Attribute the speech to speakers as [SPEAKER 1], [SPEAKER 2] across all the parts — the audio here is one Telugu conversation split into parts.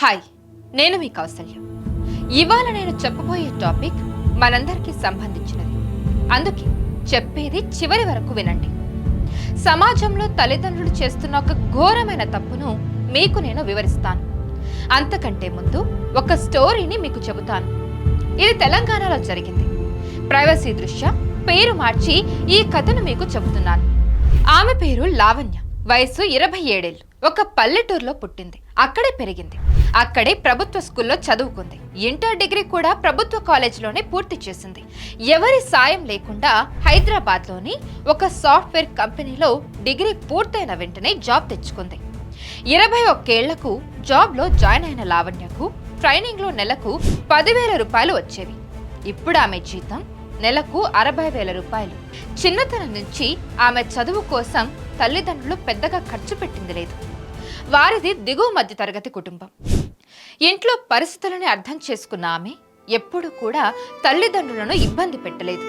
[SPEAKER 1] హాయ్ నేను మీ కౌసల్య. ఇవాళ నేను చెప్పబోయే టాపిక్ మనందరికీ సంబంధించినది. అందుకే చెప్పేది చివరి వరకు వినండి. సమాజంలో తల్లిదండ్రులు చేస్తున్న ఒక ఘోరమైన తప్పును మీకు నేను వివరిస్తాను. అంతకంటే ముందు ఒక స్టోరీని మీకు చెబుతాను. ఇది తెలంగాణలో జరిగింది. ప్రైవసీ దృష్ట్యా పేరు మార్చి ఈ కథను మీకు చెబుతున్నాను. ఆమె పేరు లావణ్య వయసు ఇరవై ఏడేళ్ళు. ఒక పల్లెటూరులో పుట్టింది. అక్కడే పెరిగింది. అక్కడే ప్రభుత్వ స్కూల్లో చదువుకుంది. ఇంటర్ డిగ్రీ కూడా ప్రభుత్వ కాలేజీలోనే పూర్తి చేసింది. ఎవరి సాయం లేకుండా హైదరాబాద్లోని ఒక సాఫ్ట్వేర్ కంపెనీలో డిగ్రీ పూర్తయిన వెంటనే జాబ్ తెచ్చుకుంది. ఇరవై ఒక్కేళ్ళకు జాబ్లో జాయిన్ అయిన లావణ్యకు ట్రైనింగ్లో నెలకు పదివేల రూపాయలు వచ్చేవి. ఇప్పుడు ఆమె జీతం నెలకు అరవై వేల రూపాయలు. చిన్నతనం నుంచి ఆమె చదువు కోసం తల్లిదండ్రులు పెద్దగా ఖర్చు పెట్టింది లేదు. వారిది దిగువ మధ్య తరగతి కుటుంబం. ఇంట్లో పరిస్థితులని అర్థం చేసుకున్న ఆమె ఎప్పుడు కూడా తల్లిదండ్రులను ఇబ్బంది పెట్టలేదు.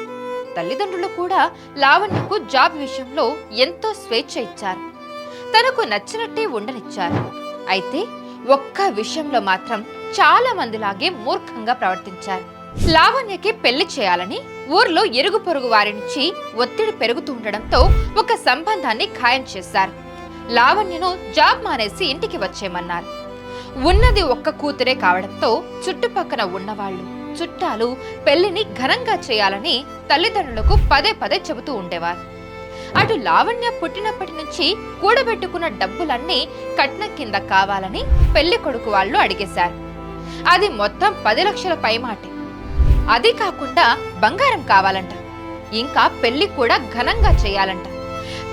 [SPEAKER 1] తల్లిదండ్రులు కూడా లావణ్యకు జాబ్ విషయంలో ఎంతో స్వేచ్ఛ ఇచ్చారు. తనకు నచ్చినట్టే ఉండనిచ్చారు. అయితే ఒక్క విషయంలో మాత్రం చాలా మందిలాగే మూర్ఖంగా ప్రవర్తించారు. లావణ్యకి పెళ్ళి చేయాలని ఊర్లో ఇరుగు పొరుగు వారి నుంచి ఒత్తిడి పెరుగుతూ ఉండడంతో ఒక సంబంధాన్ని ఖాయం చేశారు. లావణ్యను జాబ్ మానేసి ఇంటికి వచ్చేయమన్నారు. ఉన్నది ఒక్క కూతురే కావడంతో చుట్టుపక్కన ఉన్నవాళ్ళు చుట్టాలు పెళ్ళిని ఘనంగా చేయాలని తల్లిదండ్రులకు పదే పదే చెబుతూ ఉండేవారు. అటు లావణ్య పుట్టినప్పటి నుంచి కూడబెట్టుకున్న డబ్బులన్నీ కట్నం కింద కావాలని పెళ్ళి కొడుకు వాళ్ళు అడిగేశారు. అది మొత్తం పది లక్షల పైమాటే. అది కాకుండా బంగారం కావాలంట. ఇంకా పెళ్ళి కూడా ఘనంగా చేయాలంట.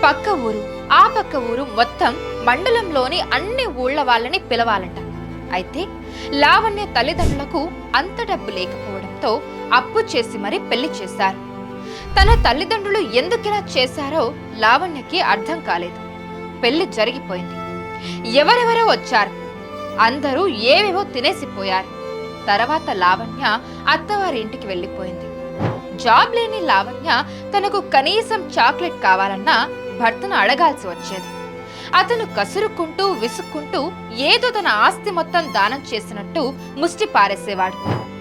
[SPEAKER 1] పక్క ఊరు ఆ పక్క ఊరు మొత్తం మండలంలోని అన్ని ఊళ్ళ వాళ్ళని పిలవాలంట. అయితే లావణ్య తల్లిదండ్రులకు అంత డబ్బు లేకపోవడంతో అప్పు చేసి మరీ పెళ్ళి చేశారు. తన తల్లిదండ్రులు ఎందుకిలా చేశారో లావణ్యకి అర్థం కాలేదు. పెళ్ళి జరిగిపోయింది. ఎవరెవరో వచ్చారు. అందరూ ఏవేవో తినేసిపోయారు. తర్వాత లావణ్య అత్తవారింటికి వెళ్ళిపోయింది. జాబ్ లేని లావణ్య తనకు కనీసం చాక్లెట్ కావాలన్నా భర్తను అడగాల్సి వచ్చేది. అతను కసురుకుంటూ విసుక్కుంటూ ఏదో తన ఆస్తి మొత్తం దానం చేసినట్టు ముష్టి పారేసేవాడు.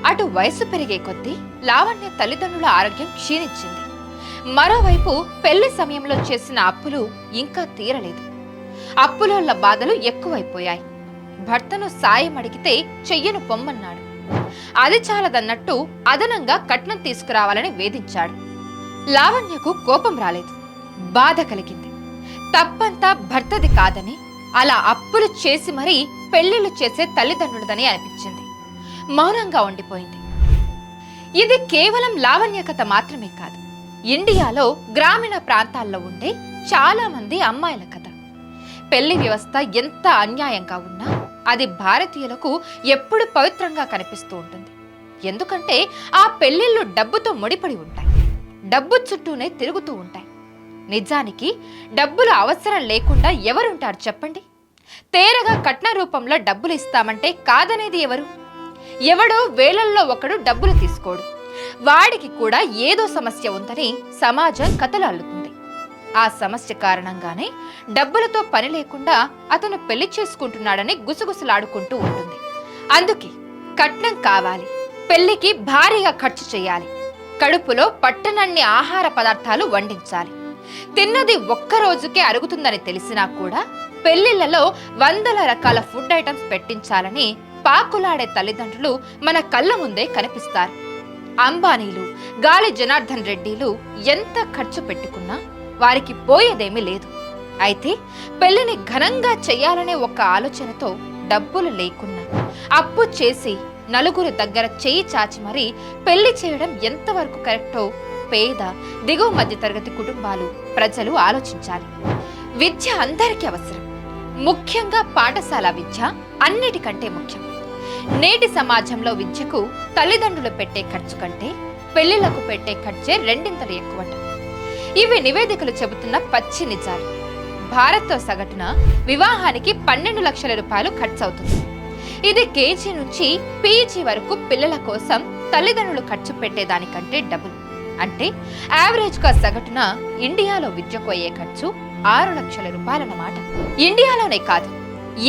[SPEAKER 1] అటు వయసు పెరిగే కొద్దీ లావణ్య తల్లిదండ్రుల ఆరోగ్యం క్షీణించింది. మరోవైపు పెళ్ళి సమయంలో చేసిన అప్పులు ఇంకా తీరలేదు. అప్పులోళ్ళ బాధలు ఎక్కువైపోయాయి. భర్తను సాయం అడిగితే చెయ్యను పొమ్మన్నాడు. అది చాలదన్నట్టు అదనంగా కట్నం తీసుకురావాలని వేధించాడు. లావణ్యకు కోపం రాలేదు. బాధ కలిగింది. తప్పంతా భర్తది కాదని అలా అప్పులు చేసి మరీ పెళ్ళిళ్ళు చేసే తల్లిదండ్రులదని అనిపించింది. మౌనంగా ఉండిపోయింది. ఇది కేవలం లావణ్య కథ మాత్రమే కాదు. ఇండియాలో గ్రామీణ ప్రాంతాల్లో ఉండే చాలా మంది అమ్మాయిల కథ. పెళ్ళి వ్యవస్థ ఎంత అన్యాయంగా ఉన్నా అది భారతీయులకు ఎప్పుడు పవిత్రంగా కనిపిస్తూ ఉంటుంది. ఎందుకంటే ఆ పెళ్ళిళ్ళు డబ్బుతో ముడిపడి ఉంటాయి. డబ్బు చుట్టూనే తిరుగుతూ ఉంటాయి. నిజానికి డబ్బులు అవసరం లేకుండా ఎవరుంటారు చెప్పండి? తేరగా కట్న రూపంలో డబ్బులు ఇస్తామంటే కాదనేది ఎవరు? ఎవడో వేలల్లో ఒకడు డబ్బులు తీసుకోడు. వాడికి కూడా ఏదో సమస్య ఉందని సమాజం కథలు అల్లుతుంది ఆ సమస్య కారణంగానే డబ్బులతో పని లేకుండా అతను పెళ్ళి చేసుకుంటున్నాడని గుసగుసలాడుకుంటూ ఉంటుంది. అందుకే కట్నం కావాలి పెళ్ళికి భారీగా ఖర్చు చేయాలి కడుపులో పట్టనన్ని ఆహార పదార్థాలు వండించాలి. తిన్నది ఒక్క రోజుకే అరుగుతుందని తెలిసినా కూడా పెళ్ళిళ్ళలో వందల రకాల ఫుడ్ ఐటమ్స్ పెట్టించాలని పాకులాడే తల్లిదండ్రులు మన కళ్ళ ముందే కనిపిస్తారు. అంబానీలు గాలి జనార్దన్ రెడ్డిలు ఎంత ఖర్చు పెట్టుకున్నా వారికి పోయేదేమీ లేదు. అయితే పెళ్ళిని ఘనంగా చేయాలనే ఒక ఆలోచనతో డబ్బులు లేకున్నా అప్పు చేసి నలుగురు దగ్గర చేయి చాచి మరీ పెళ్ళి చేయడం ఎంతవరకు కరెక్టో పేద దిగువ మధ్య తరగతి కుటుంబాలు ప్రజలు ఆలోచించాలి. విద్య అందరికీ అవసరం. ముఖ్యంగా పాఠశాల విద్య అన్నిటికంటే ముఖ్యం. నేటి సమాజంలో విద్యకు తల్లిదండ్రులు పెట్టే ఖర్చు కంటే పెళ్ళిళ్ళకు పెట్టే ఖర్చే రెండింతలు ఎక్కువట. ఇవి నివేదికలు చెబుతున్న పచ్చి నిజాలు. భారత్తో సగటున వివాహానికి పన్నెండు లక్షల రూపాయలు ఖర్చు అవుతుంది ఇది కేజీ నుంచి పీజీ వరకు పిల్లల కోసం తల్లిదండ్రులు ఖర్చు పెట్టేదానికంటే డబుల్. అంటే యావరేజ్గా సగటున ఇండియాలో విద్యకు అయ్యే ఖర్చు ఆరు లక్షల రూపాయలన్నమాట. ఇండియాలోనే కాదు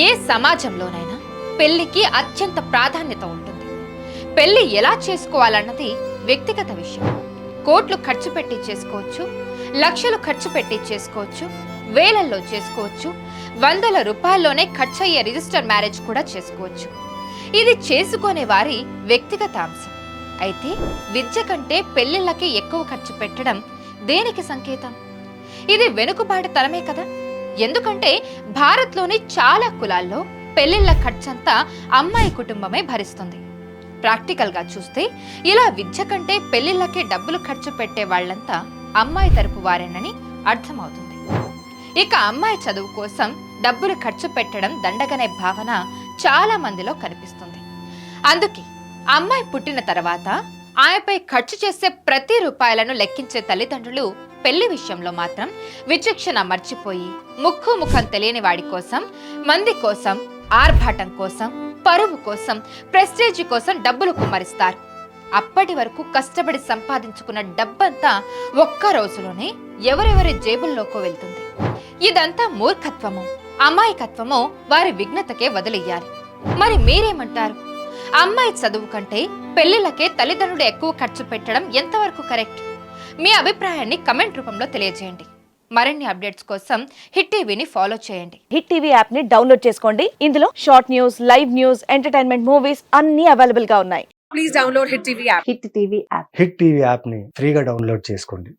[SPEAKER 1] ఏ సమాజంలోనైనా పెళ్ళికి అత్యంత ప్రాధాన్యత ఉంటుంది. పెళ్ళి ఎలా చేసుకోవాలన్నది వ్యక్తిగత విషయం. కోట్లు ఖర్చు పెట్టి చేసుకోవచ్చు లక్షలు ఖర్చు పెట్టి చేసుకోవచ్చు వేలల్లో చేసుకోవచ్చు వందల రూపాయల్లోనే ఖర్చు అయ్యే రిజిస్టర్ మ్యారేజ్ కూడా చేసుకోవచ్చు. ఇది చేసుకునే వారి వ్యక్తిగత అంశం. అయితే విద్య కంటే పెళ్ళిళ్ళకే ఎక్కువ ఖర్చు పెట్టడం దేనికి సంకేతం? ఇది వెనుకబాటుతనమే కదా. ఎందుకంటే భారత్లోని చాలా కులాల్లో పెళ్ళిళ్ళ ఖర్చంతా అమ్మాయి కుటుంబమే భరిస్తుంది. ప్రాక్టికల్గా చూస్తే ఇలా విద్య కంటే పెళ్ళిళ్ళకే డబ్బులు ఖర్చు పెట్టే వాళ్ళంతా అమ్మాయి తరపు వారేనని అర్థమవుతుంది. ఇక అమ్మాయి చదువు కోసం డబ్బులు ఖర్చు పెట్టడం దండగనే భావన చాలా మందిలో కనిపిస్తుంది. అందుకే అమ్మాయి పుట్టిన తర్వాత ఆమెపై ఖర్చు చేసే ప్రతి రూపాయలను లెక్కించే తల్లిదండ్రులు పెళ్ళి విషయంలో మాత్రం విచక్షణ మర్చిపోయి ముక్కు ముఖం తెలియని వాడి కోసం మంది కోసం ఆర్భాటం కోసం పరువు కోసం ప్రెస్టేజీ కోసం డబ్బులు కుమ్మరిస్తారు. అప్పటి వరకు కష్టపడి సంపాదించుకున్న డబ్బంతా ఒక్క రోజులోనే ఎవరెవరి జేబుల్లోకో వెళ్తుంది. ఇదంతా మూర్ఖత్వము అమాయకత్వము వారి విఘ్నతకే వదిలేయాలి. మరి మీరేమంటారు? అమ్మాయి చదువు కంటే పెళ్ళిళ్ళకే తల్లిదండ్రులు ఎక్కువ ఖర్చు పెట్టడం ఎంతవరకు కరెక్ట్? మీ అభిప్రాయాన్ని కమెంట్ రూపంలో తెలియజేయండి. మరిన్ని అప్డేట్స్ కోసం హిట్ టీవీని ఫాలో చేయండి.
[SPEAKER 2] హిట్ టీవీ యాప్ని డౌన్లోడ్ చేసుకోండి. ఇందులో short news live news entertainment movies అన్ని అవైలబుల్గా ఉన్నాయి.
[SPEAKER 3] Please download Hit TV app.
[SPEAKER 2] Hit TV app
[SPEAKER 4] Hit TV యాప్ని ఫ్రీగా డౌన్లోడ్ చేసుకోండి.